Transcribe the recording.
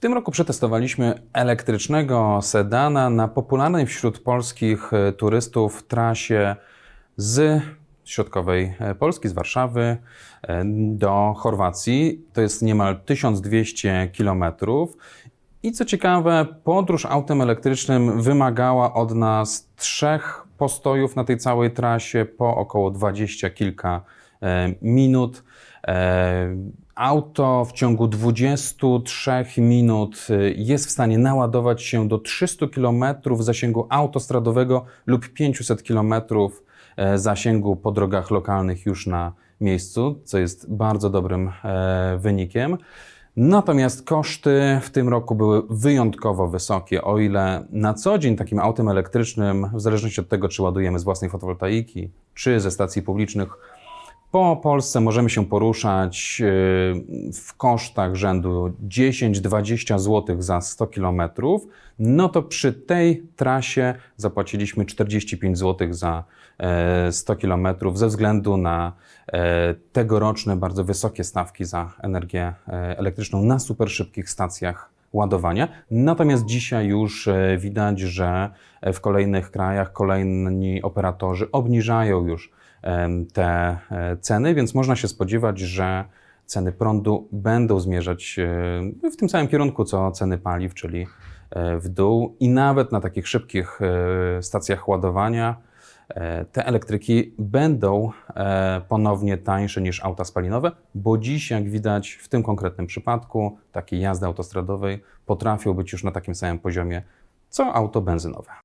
tym roku przetestowaliśmy elektrycznego sedana na popularnej wśród polskich e, turystów trasie z środkowej e, Polski, z Warszawy e, do Chorwacji. To jest niemal 1200 kilometrów. I co ciekawe, podróż autem elektrycznym wymagała od nas trzech postojów na tej całej trasie po około 20 kilka e, minut. E, Auto w ciągu 23 minut e, jest w stanie naładować się do 300 km zasięgu autostradowego lub 500 km zasięgu po drogach lokalnych już na miejscu, co jest bardzo dobrym wynikiem. Natomiast koszty w tym roku były wyjątkowo wysokie. O ile na co dzień takim autem elektrycznym, w zależności od tego, czy ładujemy z własnej fotowoltaiki, czy ze stacji publicznych, po Polsce możemy się poruszać yy, w kosztach rzędu 10-20 zł za 100 km, no to przy tej trasie zapłaciliśmy 45 zł za e, 100 km ze względu na e, tegoroczne bardzo wysokie stawki za energię e, elektryczną na super szybkich stacjach ładowania. Natomiast dzisiaj już e, widać, że w kolejnych krajach kolejni operatorzy obniżają już te e, ceny, więc można się spodziewać, że ceny prądu będą zmierzać e, w tym samym kierunku co ceny paliw, czyli e, w dół i nawet na takich szybkich e, stacjach ładowania e, te elektryki będą e, ponownie tańsze niż auta spalinowe, bo dziś, jak widać w tym konkretnym przypadku, takiej jazdy autostradowej potrafią być już na takim samym poziomie co auto benzynowe.